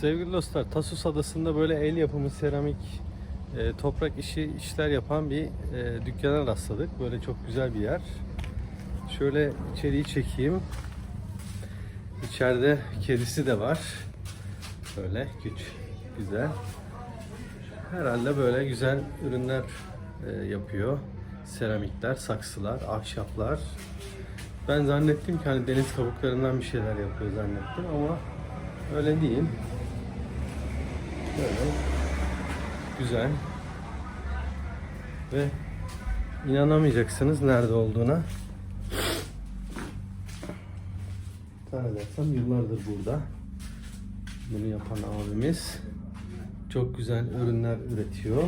Sevgili dostlar, Tasos Adası'nda böyle el yapımı seramik, e, toprak işi işler yapan bir e, dükkana rastladık. Böyle çok güzel bir yer. Şöyle içeriği çekeyim. İçeride kedisi de var. Böyle güç, güzel. Herhalde böyle güzel ürünler e, yapıyor. Seramikler, saksılar, ahşaplar. Ben zannettim ki hani deniz kabuklarından bir şeyler yapıyor zannettim ama öyle değil. Böyle güzel ve inanamayacaksınız nerede olduğuna. Zannedersem yıllardır burada. Bunu yapan abimiz çok güzel ürünler üretiyor.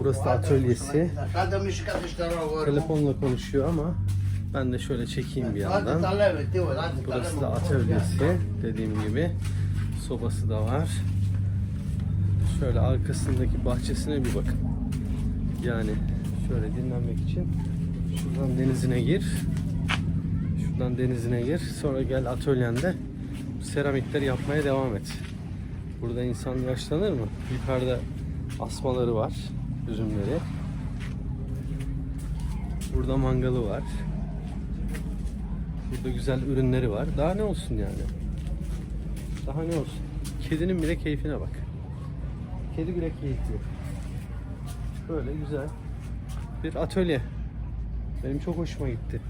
Burası da atölyesi. Telefonla konuşuyor ama ben de şöyle çekeyim bir yandan. Burası da atölyesi dediğim gibi. Sobası da var. Şöyle arkasındaki bahçesine bir bakın. Yani şöyle dinlenmek için şuradan denizine gir. Şuradan denizine gir. Sonra gel atölyende seramikleri yapmaya devam et. Burada insan yaşlanır mı? Yukarıda asmaları var. Üzümleri. Burada mangalı var. Burada güzel ürünleri var. Daha ne olsun yani? Daha ne olsun? Kedinin bile keyfine bak. Kedi bile keyifli. Böyle güzel bir atölye. Benim çok hoşuma gitti.